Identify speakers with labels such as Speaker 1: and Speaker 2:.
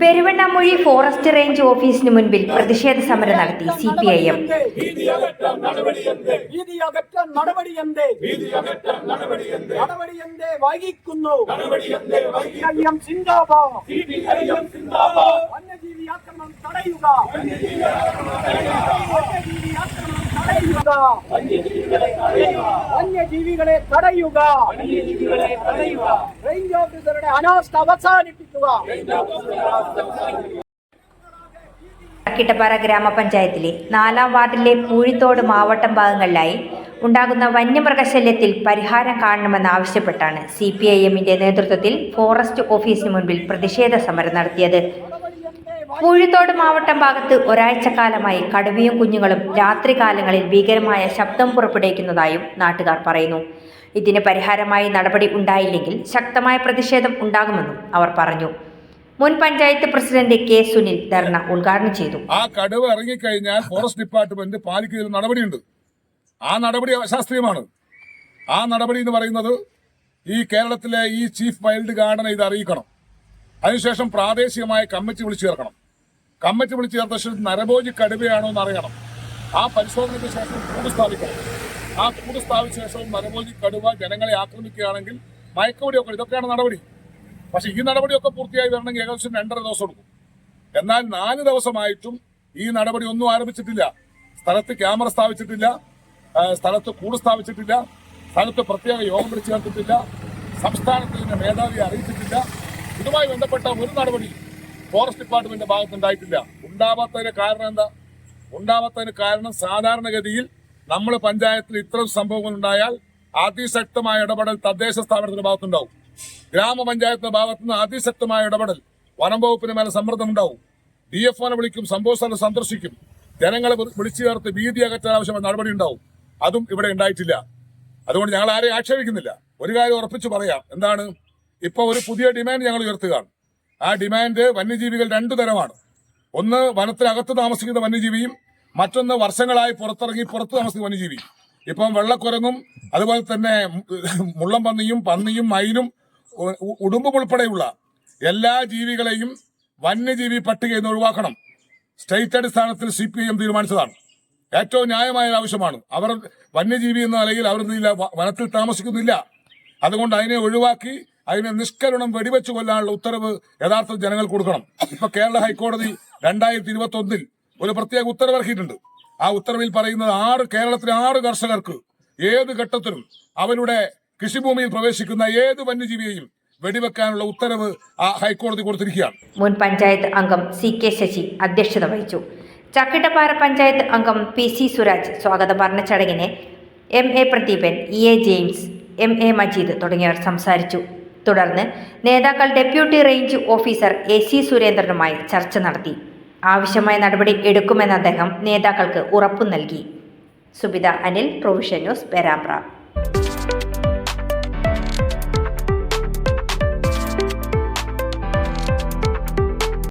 Speaker 1: Peruvannamuzhi forest range ഓഫീസിന് മുൻപിൽ പ്രതിഷേധ സമരം നടത്തി സി പി ഐ എം
Speaker 2: വൈകിക്കുന്നു? വന്യജീവി ആക്രമണം തടയുക. വന്യജീവികളെ തടയുക. റേഞ്ച് ഓഫീസറുടെ അനാസ്ഥ അവസാനിപ്പിക്കുക.
Speaker 1: കിട്ടപ്പാറ ഗ്രാമപഞ്ചായത്തിലെ നാലാം വാർഡിലെ പൂഴിത്തോട് മാവട്ടം ഭാഗങ്ങളിലായി ഉണ്ടാകുന്ന വന്യമൃഗശല്യത്തിൽ പരിഹാരം കാണണമെന്നാവശ്യപ്പെട്ടാണ് സി പി ഐ എമ്മിന്റെ നേതൃത്വത്തിൽ ഫോറസ്റ്റ് ഓഫീസിന് മുൻപിൽ പ്രതിഷേധ സമരം നടത്തിയത്. പൂഴിത്തോട് മാവട്ടം ഭാഗത്ത് ഒരാഴ്ചക്കാലമായി കടുവയും കുഞ്ഞുങ്ങളും രാത്രികാലങ്ങളിൽ ഭീകരമായ ശബ്ദം പുറപ്പെടുവിക്കുന്നതായും നാട്ടുകാർ പറയുന്നു. ഇതിന് പരിഹാരമായി നടപടി ഉണ്ടായില്ലെങ്കിൽ ശക്തമായ പ്രതിഷേധം ഉണ്ടാകുമെന്നും അവർ പറഞ്ഞു. മുൻ പഞ്ചായത്ത് പ്രസിഡന്റ് കെ സുനിൽ ധർണ ഉദ്ഘാടനം ചെയ്തു.
Speaker 3: ആ കടുവ ഇറങ്ങിക്കഴിഞ്ഞാൽ ഫോറസ്റ്റ് ഡിപ്പാർട്ട്മെന്റ് പാലിക്കുന്നതിൽ നടപടിയുണ്ട്. ആ നടപടി അശാസ്ത്രീയമാണ് ആ നടപടി എന്ന് പറയുന്നത് ഈ കേരളത്തിലെ ഈ ചീഫ് വൈൽഡ് ഗാർഡനെ ഇത് അറിയിക്കണം. അതിനുശേഷം പ്രാദേശികമായ കമ്മിറ്റി വിളിച്ചു ചേർക്കണം. കമ്മിറ്റി വിളിച്ചു ചേർത്ത ശേഷം നരഭോജി കടുവയാണോ എന്ന് അറിയണം. ആ പരിശോധനയ്ക്ക് ശേഷം കൂട് സ്ഥാപിക്കണം. ആ കൂട് സ്ഥാപിച്ച ശേഷം നരഭോജി കടുവ ജനങ്ങളെ ആക്രമിക്കുകയാണെങ്കിൽ മയക്കുപടിയൊക്കെ ഇതൊക്കെയാണ് നടപടി. പക്ഷെ ഈ നടപടിയൊക്കെ പൂർത്തിയായി വരണമെങ്കിൽ ഏകദേശം രണ്ടര ദിവസം എടുക്കും. എന്നാൽ നാല് ദിവസമായിട്ടും ഈ നടപടി ഒന്നും ആരംഭിച്ചിട്ടില്ല. സ്ഥലത്ത് ക്യാമറ സ്ഥാപിച്ചിട്ടില്ല. സ്ഥലത്ത് കൂട് സ്ഥാപിച്ചിട്ടില്ല. സ്ഥലത്ത് പ്രത്യേക യോഗം വിളിച്ചു ചേർത്തിട്ടില്ല സംസ്ഥാനത്തിന്റെ മേധാവിയെ അറിയിച്ചിട്ടില്ല. ഇതുമായി ബന്ധപ്പെട്ട ഒരു നടപടി ഫോറസ്റ്റ് ഡിപ്പാർട്ട്മെന്റിന്റെ ഭാഗത്തുണ്ടായിട്ടില്ല. ഉണ്ടാവാത്തതിന് കാരണം എന്താ? ഉണ്ടാവാത്തതിന് കാരണം സാധാരണഗതിയിൽ നമ്മൾ പഞ്ചായത്തിൽ ഇത്തരം സംഭവങ്ങൾ ഉണ്ടായാൽ അതിശക്തമായ ഇടപെടൽ തദ്ദേശ സ്ഥാപനത്തിന്റെ ഭാഗത്തുണ്ടാവും. ഗ്രാമപഞ്ചായത്തിന്റെ ഭാഗത്തു നിന്ന് അതിശക്തമായ ഇടപെടൽ വനം വകുപ്പിന് മേലെ സമ്മർദ്ദം ഉണ്ടാവും. ഡി എഫ് ഒനെ വിളിക്കും സംഭവ സ്ഥലം സന്ദർശിക്കും. ജനങ്ങളെ വിളിച്ചു ചേർത്ത് ഭീതി അകറ്റാൻ ആവശ്യമായ നടപടി ഉണ്ടാവും. അതും ഇവിടെ ഉണ്ടായിട്ടില്ല. അതുകൊണ്ട് ഞങ്ങൾ ആരെയും ആക്ഷേപിക്കുന്നില്ല. ഒരു കാര്യം ഉറപ്പിച്ചു പറയാം. എന്താണ്? ഇപ്പൊ ഒരു പുതിയ ഡിമാൻഡ് ഞങ്ങൾ ഉയർത്തുകയാണ്. ആ ഡിമാൻഡ് വന്യജീവികൾ രണ്ടു തരമാണ്. ഒന്ന് വനത്തിനകത്ത് താമസിക്കുന്ന വന്യജീവിയും മറ്റൊന്ന് വർഷങ്ങളായി പുറത്തിറങ്ങി പുറത്ത് താമസിക്കുന്ന വന്യജീവി ഇപ്പം വെള്ളക്കുരങ്ങും അതുപോലെ തന്നെ മുള്ളം പന്നിയും പന്നിയും മൈനും ഉടുമ്പും ഉൾപ്പെടെയുള്ള എല്ലാ ജീവികളെയും വന്യജീവി പട്ടികയിൽ നിന്ന് ഒഴിവാക്കണം. സ്റ്റേറ്റ് അടിസ്ഥാനത്തിൽ സി പി എം തീരുമാനിച്ചതാണ്. ഏറ്റവും ന്യായമായ ആവശ്യമാണ്. അവർ വന്യജീവി എന്ന നിലയിൽ അവർ വനത്തിൽ താമസിക്കുന്നില്ല. അതുകൊണ്ട് അതിനെ ഒഴിവാക്കി അതിനെ നിഷ്കരുണം വെടിവെച്ച് കൊല്ലാനുള്ള ഉത്തരവ് യഥാർത്ഥ ജനങ്ങൾ കൊടുക്കണം. ഇപ്പൊ കേരള ഹൈക്കോടതി രണ്ടായിരത്തി ഇരുപത്തി ഒന്നിൽ ഒരു പ്രത്യേക ഉത്തരവ് ഇറക്കിയിട്ടുണ്ട് ആ ഉത്തരവിൽ പറയുന്നത് ആറ് കേരളത്തിലെ ആറ് കർഷകർക്ക് ഏത് ഘട്ടത്തിലും അവരുടെ കൃഷിഭൂമിയിൽ പ്രവേശിക്കുന്ന ഏത് വന്യജീവിയെയും വെടിവെക്കാനുള്ള ഉത്തരവ് ആ ഹൈക്കോടതി കൊടുത്തിരിക്കുകയാണ്.
Speaker 1: മുൻ പഞ്ചായത്ത് അംഗം സി കെ ശശി അധ്യക്ഷത വഹിച്ചു. ചക്കിട്ടപ്പാറ പഞ്ചായത്ത് അംഗം പി സി സുരാജ് സ്വാഗതം. പറഞ്ഞ ചടങ്ങിനെ M A Pradeepan E A James M A Majeed തുടങ്ങിയവർ സംസാരിച്ചു. തുടർന്ന് നേതാക്കൾ deputy range officer A C സുരേന്ദ്രനുമായി ചർച്ച നടത്തി. ആവശ്യമായ നടപടി എടുക്കുമെന്ന് അദ്ദേഹം നേതാക്കൾക്ക് ഉറപ്പു നൽകി. Subitha Anil provision news Perambra.